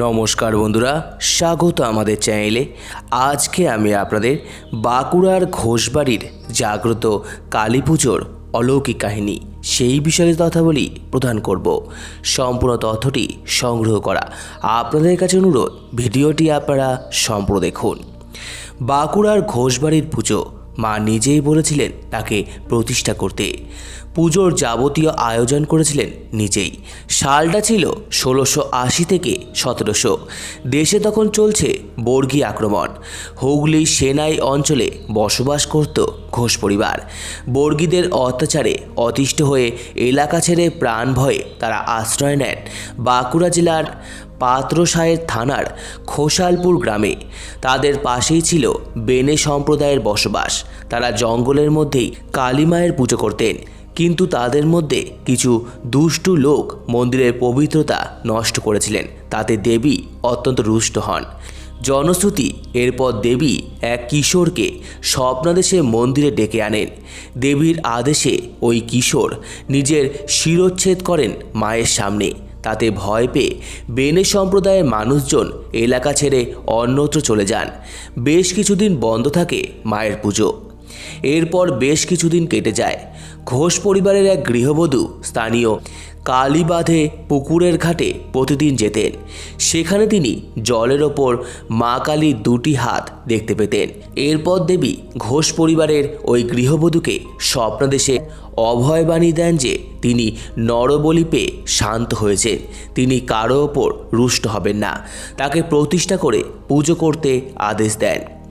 নমস্কার বন্ধুরা, স্বাগত আমাদের চ্যানেলে। আজকে আমি আপনাদের বাঁকুড়ার ঘোষবাড়ির জাগ্রত কালী পুজোর অলৌকিক কাহিনী, সেই বিষয়ে কথা বলি প্রদান করব। সম্পূর্ণ তথ্যটি সংগ্রহ করা আপনাদের কাছে অনুরোধ, ভিডিওটি আপনারা সম্পূর্ণ দেখুন। বাঁকুড়ার ঘোষবাড়ির পুজো মা নিজেই বলেছিলেন তাকে প্রতিষ্ঠা করতে। পুজোর যাবতীয় আয়োজন করেছিলেন নিজেই। সালটা ছিল ষোলোশো আশি থেকে সতেরোশো। দেশে তখন চলছে বর্গী আক্রমণ। হুগলি, সেনাই অঞ্চলে বসবাস করত ঘোষ পরিবার। বর্গীদের অত্যাচারে অতিষ্ঠ হয়ে এলাকা ছেড়ে প্রাণ ভয়ে তারা আশ্রয় নেন বাঁকুড়া জেলার পাত্রসায়ের থানার খোসালপুর গ্রামে। তাদের পাশেই ছিল বেনে সম্প্রদায়ের বসবাস। তারা জঙ্গলের মধ্যেই কালীমায়ের পুজো করতেন। কিন্তু তাদের মধ্যে কিছু দুষ্টু লোক মন্দিরের পবিত্রতা নষ্ট করেছিলেন। তাতে দেবী অত্যন্ত রুষ্ট হন। জনশ্রুতি, এরপর দেবী এক কিশোরকে স্বপ্নাদেশে মন্দিরে ডেকে আনেন। দেবীর আদেশে ওই কিশোর নিজের শিরোচ্ছেদ করেন মায়ের সামনে। তাতে ভয় পেয়ে বেনে সম্প্রদায়ের মানুষজন এলাকা ছেড়ে অন্যত্র চলে যান। বেশ কিছুদিন বন্ধ থাকে মায়ের পুজো। এরপর বেশ কিছুদিন কেটে যায়। ঘোষ পরিবারের এক গৃহবধূ স্থানীয় কালীবাঁধে পুকুরের ঘাটে প্রতিদিন যেতেন। সেখানে তিনি জলের ওপর মা কালীর দুটি হাত দেখতে পেতেন। এরপর দেবী ঘোষ পরিবারের ওই গৃহবধূকে স্বপ্নদেশে অভয়বাণী দেন যে তিনি নরবলি পেয়ে শান্ত হয়েছেন। তিনি কারও ওপর রুষ্ট হবেন না। তাকে প্রতিষ্ঠা করে পুজো করতে আদেশ দেন।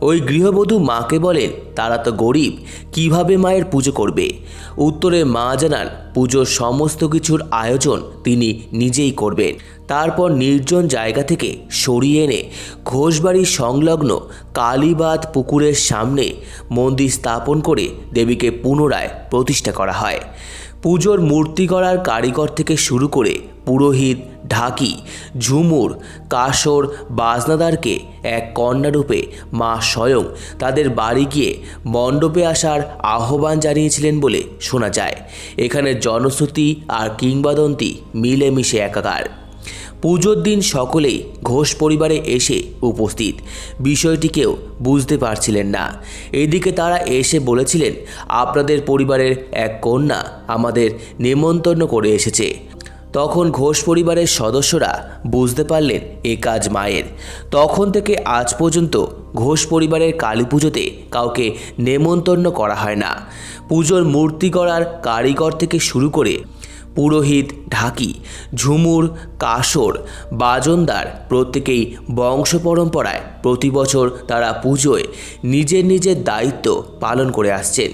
ওই গৃহবধূ মাকে বলেন তারা তো গরিব, কীভাবে মায়ের পুজো করবে? উত্তরে মা জানান, পুজোর সমস্ত কিছুর আয়োজন তিনি নিজেই করবেন। তারপর নির্জন জায়গা থেকে সরিয়ে এনে ঘোষবাড়ির সংলগ্ন কালীবাদ পুকুরের সামনে মন্দির স্থাপন করে দেবীকে পুনরায় প্রতিষ্ঠা করা হয়। পুজোর মূর্তি গড়ার কারিগর থেকে শুরু করে পুরোহিত, ঢাকি, ঝুমুর, কাসর, বাজনাদারকে এক কন্যারূপে মা স্বয়ং তাদের বাড়ি গিয়ে মণ্ডপে আসার আহ্বান জানিয়েছিলেন বলে শোনা যায়। এখানে জনশ্রুতি আর কিংবদন্তি মিলেমিশে একাকার। পুজোর দিন সকলেই ঘোষ পরিবারে এসে উপস্থিত। বিষয়টি কেউ বুঝতে পারছিলেন না। এদিকে তারা এসে বলেছিলেন, আপনাদের পরিবারের এক কন্যা আমাদের নেমন্তন্ন করে এসেছে। তখন ঘোষ পরিবারের সদস্যরা বুঝতে পারলেন এ কাজ মায়ের। তখন থেকে আজ পর্যন্ত ঘোষ পরিবারের কালী পুজোতে কাউকে নেমন্তন্ন করা হয় না। পুজোর মূর্তি গড়ার কারিগর থেকে শুরু করে পুরোহিত ঢাকি, ঝুমুর, কাসর, বাজনদার প্রত্যেকেই বংশ পরম্পরায় প্রতি বছর তারা পুজোয় নিজের নিজের দায়িত্ব পালন করে আসছেন।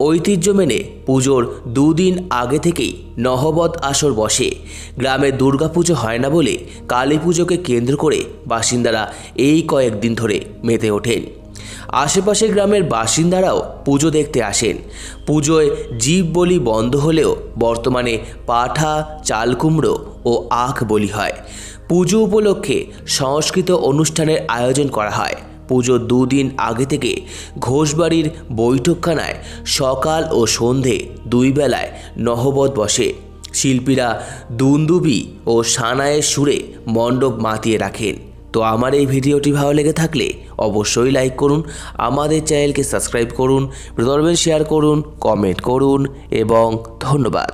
ঐতিহ্য মেনে পুজোর দুদিন আগে থেকেই নহবত আসর বসে। গ্রামে দুর্গাপুজো হয় না বলে কালী পুজোকে কেন্দ্র করে বাসিন্দারা এই কয়েকদিন ধরে মেতে ওঠেন। আশেপাশের গ্রামের বাসিন্দারাও পুজো দেখতে আসেন। পুজোয় জীব বলি বন্ধ হলেও বর্তমানে পাঠা, চালকুমড়ো ও আখ বলি হয়। পুজো উপলক্ষে সংস্কৃত অনুষ্ঠানের আয়োজন করা হয়। পুজোর দুদিন আগে থেকে ঘোষবাড়ির বৈঠকখানায় সকাল ও সন্ধে দুই বেলায় নহবত বসে। শিল্পীরা দুন্দুবি ও সানায়ের সুরে মণ্ডপ মাতিয়ে রাখেন। তো আমার এই ভিডিওটি ভালো লেগে থাকলে অবশ্যই লাইক করুন, আমাদের চ্যানেলকে সাবস্ক্রাইব করুন প্রদর্বেন শেয়ার করুন কমেন্ট করুন এবং ধন্যবাদ।